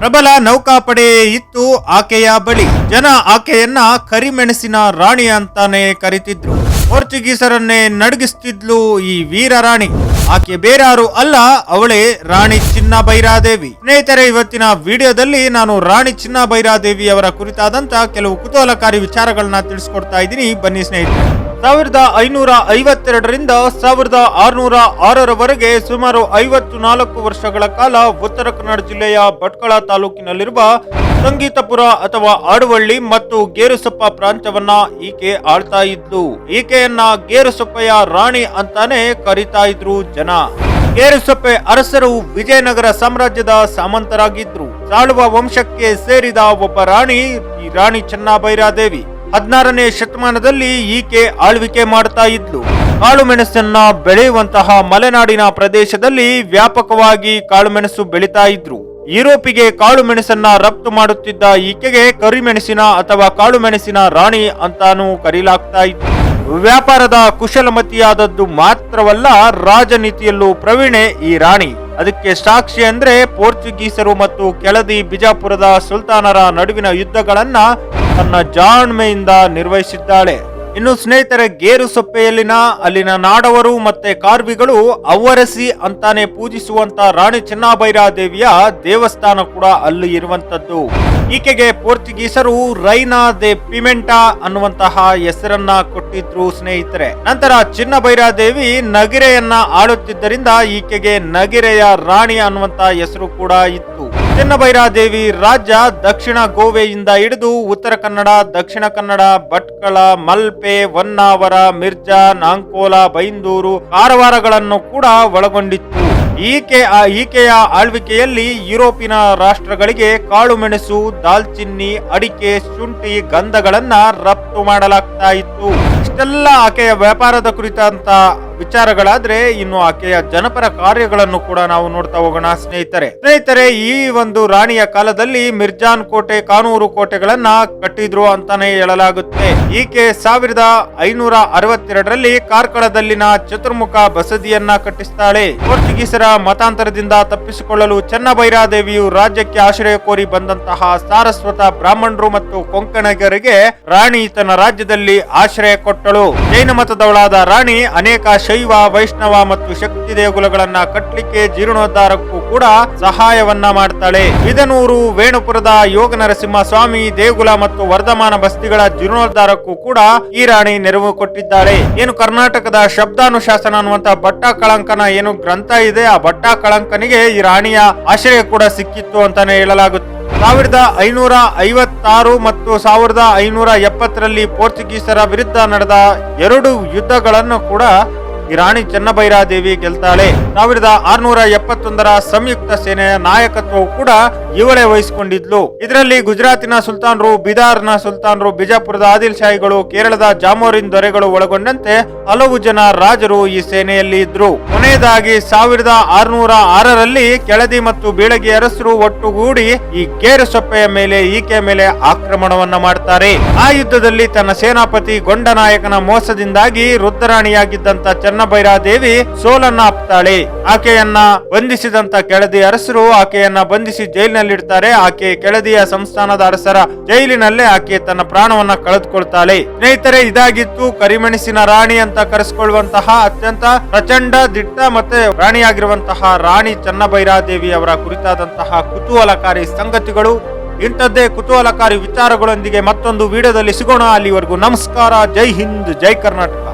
ಪ್ರಬಲ ನೌಕಾಪಡೆ ಇತ್ತು ಆಕೆಯ ಬಳಿ. ಜನ ಆಕೆಯನ್ನ ಕರಿಮೆಣಸಿನ ರಾಣಿ ಅಂತಾನೆ ಕರಿತಿದ್ರು. ಪೋರ್ಚುಗೀಸರನ್ನೇ ನಡಗಿಸ್ತಿದ್ಲು ಈ ವೀರ ರಾಣಿ ಆಕೆ ಬೇರಾರು ಅಲ್ಲ, ಅವಳೇ ರಾಣಿ ಚಿನ್ನ ಬೈರಾದೇವಿ ಸ್ನೇಹಿತರೆ, ಇವತ್ತಿನ ವಿಡಿಯೋದಲ್ಲಿ ನಾನು ರಾಣಿ ಚಿನ್ನ ಬೈರಾದೇವಿ ಅವರ ಕುರಿತಾದಂತ ಕೆಲವು ಕುತೂಹಲಕಾರಿ ವಿಚಾರಗಳನ್ನ ತಿಳಿಸ್ಕೊಡ್ತಾ ಇದ್ದೀನಿ. ಬನ್ನಿ ಸ್ನೇಹಿತರೆ. ಸಾವಿರದ ಐನೂರ ಐವತ್ತೆರಡರಿಂದ ಸಾವಿರದ ಆರುನೂರ ಆರರವರೆಗೆ ಸುಮಾರು ಐವತ್ತು ನಾಲ್ಕು ವರ್ಷಗಳ ಕಾಲ ಉತ್ತರ ಕನ್ನಡ ಜಿಲ್ಲೆಯ ಭಟ್ಕಳ ತಾಲೂಕಿನಲ್ಲಿರುವ ಸಂಗೀತಪುರ ಅಥವಾ ಆಡುವಳ್ಳಿ ಮತ್ತು ಗೇರುಸೊಪ್ಪ ಪ್ರಾಂತ್ಯವನ್ನ ಈಕೆ ಆಳ್ತಾ ಇದ್ದು, ಈಕೆಯನ್ನ ಗೇರುಸೊಪ್ಪೆಯ ರಾಣಿ ಅಂತಾನೆ ಕರೀತಾ ಇದ್ರು ಜನ. ಗೇರುಸೊಪ್ಪೆ ಅರಸರು ವಿಜಯನಗರ ಸಾಮ್ರಾಜ್ಯದ ಸಾಮಂತರಾಗಿದ್ರು. ಸಾಳುವ ವಂಶಕ್ಕೆ ಸೇರಿದ ಒಬ್ಬ ರಾಣಿ ರಾಣಿ ಚೆನ್ನಬೈರಾದೇವಿ. ಹದಿನಾರನೇ ಶತಮಾನದಲ್ಲಿ ಈಕೆ ಆಳ್ವಿಕೆ ಮಾಡ್ತಾ ಇದ್ಲು. ಕಾಳುಮೆಣಸನ್ನ ಬೆಳೆಯುವಂತಹ ಮಲೆನಾಡಿನ ಪ್ರದೇಶದಲ್ಲಿ ವ್ಯಾಪಕವಾಗಿ ಕಾಳುಮೆಣಸು ಬೆಳೀತಾ ಇದ್ರು. ಯುರೋಪಿಗೆ ಕಾಳುಮೆಣಸನ್ನ ರಫ್ತು ಮಾಡುತ್ತಿದ್ದ ಈಕೆಗೆ ಕರಿಮೆಣಸಿನ ಅಥವಾ ಕಾಳುಮೆಣಸಿನ ರಾಣಿ ಅಂತಾನೂ ಕರೀಲಾಗ್ತಾ ಇತ್ತು ವ್ಯಾಪಾರದ ಕುಶಲಮತಿಯಾದದ್ದು ಮಾತ್ರವಲ್ಲ, ರಾಜನೀತಿಯಲ್ಲೂ ಪ್ರವೀಣೆ ಈ ರಾಣಿ. ಅದಕ್ಕೆ ಸಾಕ್ಷಿ ಅಂದ್ರೆ ಪೋರ್ಚುಗೀಸರು ಮತ್ತು ಕೆಳದಿ ಬಿಜಾಪುರದ ಸುಲ್ತಾನರ ನಡುವಿನ ಯುದ್ಧಗಳನ್ನ ತನ್ನ ಜಾಣ್ಮೆಯಿಂದ ನಿರ್ವಹಿಸಿದ್ದಾಳೆ. ಇನ್ನು ಸ್ನೇಹಿತರೆ, ಗೇರು ಸೊಪ್ಪೆಯಲ್ಲಿನ ಅಲ್ಲಿನ ನಾಡವರು ಮತ್ತೆ ಕಾರ್ವಿಗಳು ಅವ್ವರಸಿ ಅಂತಾನೆ ಪೂಜಿಸುವಂತ ರಾಣಿ ಚೆನ್ನಬೈರಾದೇವಿಯ ದೇವಸ್ಥಾನ ಕೂಡ ಅಲ್ಲಿ ಇರುವಂತದ್ದು. ಈಕೆಗೆ ಪೋರ್ಚುಗೀಸರು ರೈನಾ ದೆ ಪಿಮೆಂಟಾ ಅನ್ನುವಂತಹ ಹೆಸರನ್ನ ಕೊಟ್ಟಿದ್ರು ಸ್ನೇಹಿತರೆ. ನಂತರ ಚಿನ್ನಬೈರಾದೇವಿ ನಗಿರೆಯನ್ನ ಆಳುತ್ತಿದ್ದರಿಂದ ಈಕೆಗೆ ನಗಿರೆಯ ರಾಣಿ ಅನ್ನುವಂತ ಹೆಸರು ಕೂಡ ಇತ್ತು. ಚಿನ್ನಬೈರಾದೇವಿ ರಾಜ್ಯ ದಕ್ಷಿಣ ಗೋವೆಯಿಂದ ಹಿಡಿದು ಉತ್ತರ ಕನ್ನಡ, ದಕ್ಷಿಣ ಕನ್ನಡ, ಭಟ್ಕಳ, ಮಲ್ಪೆ, ಹೊನ್ನಾವರ, ಮಿರ್ಜಾ, ನಾಂಕೋಲ, ಬೈಂದೂರು ಕಾರವಾರಗಳನ್ನು ಕೂಡ ಒಳಗೊಂಡಿತ್ತು. ಈಕೆ ಈಕೆಯ ಆಳ್ವಿಕೆಯಲ್ಲಿ ಯುರೋಪಿನ ರಾಷ್ಟ್ರಗಳಿಗೆ ಕಾಳುಮೆಣಸು, ದಾಲ್ಚಿನ್ನಿ, ಅಡಿಕೆ, ಶುಂಠಿ ಗಂಧಗಳನ್ನ ರಫ್ತು ಮಾಡಲಾಗ್ತಾ ಇತ್ತು. ಇಷ್ಟೆಲ್ಲ ಆಕೆಯ ವ್ಯಾಪಾರದ ಕುರಿತಂತ ವಿಚಾರಗಳಾದ್ರೆ ಇನ್ನು ಆಕೆಯ ಜನಪರ ಕಾರ್ಯಗಳನ್ನು ಕೂಡ ನಾವು ನೋಡ್ತಾ ಹೋಗೋಣ, ಸ್ನೇಹಿತರೆ. ಸ್ನೇಹಿತರೆ, ಈ ಒಂದು ರಾಣಿಯ ಕಾಲದಲ್ಲಿ ಮಿರ್ಜಾನ್ ಕೋಟೆ, ಕಾನೂರು ಕೋಟೆಗಳನ್ನ ಕಟ್ಟಿದ್ರು ಅಂತಾನೆ ಹೇಳಲಾಗುತ್ತೆ. ಈಕೆ ಸಾವಿರದ ಐನೂರ ಅರವತ್ತೆರಡರಲ್ಲಿ ಕಾರ್ಕಳದಲ್ಲಿನ ಚತುರ್ಮುಖ ಬಸದಿಯನ್ನ ಕಟ್ಟಿಸ್ತಾಳೆ. ಪೋರ್ಚುಗೀಸರ ಮತಾಂತರದಿಂದ ತಪ್ಪಿಸಿಕೊಳ್ಳಲು ಚೆನ್ನಬೈರಾದೇವಿಯು ರಾಜ್ಯಕ್ಕೆ ಆಶ್ರಯ ಕೋರಿ ಬಂದಂತಹ ಸಾರಸ್ವತ ಬ್ರಾಹ್ಮಣರು ಮತ್ತು ಕೊಂಕಣಿಗರಿಗೆ ರಾಣಿ ತನ್ನ ರಾಜ್ಯದಲ್ಲಿ ಆಶ್ರಯ ಕೊಟ್ಟಳು. ಜೈನ ಮತದವಳಾದ ರಾಣಿ ಅನೇಕ ಶೈವ, ವೈಷ್ಣವ ಮತ್ತು ಶಕ್ತಿ ದೇಗುಲಗಳನ್ನ ಕಟ್ಟಲಿಕ್ಕೆ ಜೀರ್ಣೋದ್ಧಾರಕ್ಕೂ ಕೂಡ ಸಹಾಯವನ್ನ ಮಾಡ್ತಾಳೆ. ಬಿದನೂರು ವೇಣುಪುರದ ಯೋಗ ನರಸಿಂಹ ಸ್ವಾಮಿ ದೇಗುಲ ಮತ್ತು ವರ್ಧಮಾನ ಬಸ್ತಿಗಳ ಜೀರ್ಣೋದ್ಧಾರಕ್ಕೂ ಕೂಡ ಈ ರಾಣಿ ನೆರವು ಕೊಟ್ಟಿದ್ದಾಳೆ. ಏನು ಕರ್ನಾಟಕದ ಶಬ್ದಾನುಶಾಸನ ಅನ್ನುವಂತ ಭಟ್ಟ ಕಳಂಕನ ಏನು ಗ್ರಂಥ ಇದೆ, ಆ ಭಟ್ಟ ಕಳಂಕನಿಗೆ ಈ ರಾಣಿಯ ಆಶ್ರಯ ಕೂಡ ಸಿಕ್ಕಿತ್ತು ಅಂತಾನೆ ಹೇಳಲಾಗುತ್ತೆ. ಸಾವಿರದ ಐನೂರ ಐವತ್ತಾರು ಮತ್ತು ಸಾವಿರದ ಐನೂರ ಎಪ್ಪತ್ತರಲ್ಲಿ ಪೋರ್ಚುಗೀಸರ ವಿರುದ್ಧ ನಡೆದ ಎರಡು ಯುದ್ಧಗಳನ್ನು ಕೂಡ ಈ ರಾಣಿ ಚೆನ್ನಬೈರಾದೇವಿ ಗೆಲ್ತಾಳೆ ಸಾವಿರದ ಆರ್ನೂರ ಎಪ್ಪತ್ತೊಂದರ ಸಂಯುಕ್ತ ಸೇನೆಯ ನಾಯಕತ್ವವು ಕೂಡ ಇವಳೇ ವಹಿಸಿಕೊಂಡಿದ್ಲು. ಇದರಲ್ಲಿ ಗುಜರಾತಿನ ಸುಲ್ತಾನರು, ಬಿದಾರ್ನ ಸುಲ್ತಾನರು, ಬಿಜಾಪುರದ ಆದಿಲ್ ಶಾಹಿಗಳು ಕೇರಳದ ಜಾಮೋರಿನ್ ದೊರೆಗಳು ಒಳಗೊಂಡಂತೆ ಹಲವು ಜನ ರಾಜರು ಈ ಸೇನೆಯಲ್ಲಿ ಇದ್ರು. ಕೊನೆಯದಾಗಿ ಸಾವಿರದ ಆರುನೂರ ಆರರಲ್ಲಿ ಕೆಳದಿ ಮತ್ತು ಬೀಳಗಿ ಅರಸರು ಒಟ್ಟುಗೂಡಿ ಈ ಗೇರು ಸೊಪ್ಪೆಯ ಮೇಲೆ ಈಕೆಯ ಮೇಲೆ ಆಕ್ರಮಣವನ್ನ ಮಾಡ್ತಾರೆ. ಆ ಯುದ್ಧದಲ್ಲಿ ತನ್ನ ಸೇನಾಪತಿ ಗೊಂಡನಾಯಕನ ಮೋಸದಿಂದಾಗಿ ರುದ್ರರಾಣಿಯಾಗಿದ್ದಂತ ಚನ್ನಭೈರಾದೇವಿ ಸೋಲನ್ನ ಅಪ್ತಾಳೆ ಆಕೆಯನ್ನ ಬಂಧಿಸಿದಂತ ಕೆಳದಿ ಅರಸರು ಆಕೆಯನ್ನ ಬಂಧಿಸಿ ಜೈಲಿನಲ್ಲಿಡ್ತಾರೆ. ಆಕೆ ಕೆಳದಿಯ ಸಂಸ್ಥಾನದ ಅರಸರ ಜೈಲಿನಲ್ಲೇ ಆಕೆ ತನ್ನ ಪ್ರಾಣವನ್ನ ಕಳೆದುಕೊಳ್ತಾಳೆ. ಸ್ನೇಹಿತರೆ, ಇದಾಗಿತ್ತು ಕರಿಮೆಣಸಿನ ರಾಣಿ ಅಂತ ಕರೆಸಿಕೊಳ್ಳುವಂತಹ ಅತ್ಯಂತ ಪ್ರಚಂಡ, ದಿಟ್ಟ ಮತ್ತೆ ರಾಣಿಯಾಗಿರುವಂತಹ ರಾಣಿ ಚನ್ನಭೈರಾದೇವಿ ಅವರ ಕುರಿತಾದಂತಹ ಕುತೂಹಲಕಾರಿ ಸಂಗತಿಗಳು. ಇಂಥದ್ದೇ ಕುತೂಹಲಕಾರಿ ವಿಚಾರಗಳೊಂದಿಗೆ ಮತ್ತೊಂದು ವಿಡಿಯೋದಲ್ಲಿ ಸಿಗೋಣ. ಅಲ್ಲಿವರೆಗೂ ನಮಸ್ಕಾರ. ಜೈ ಹಿಂದ್, ಜೈ ಕರ್ನಾಟಕ.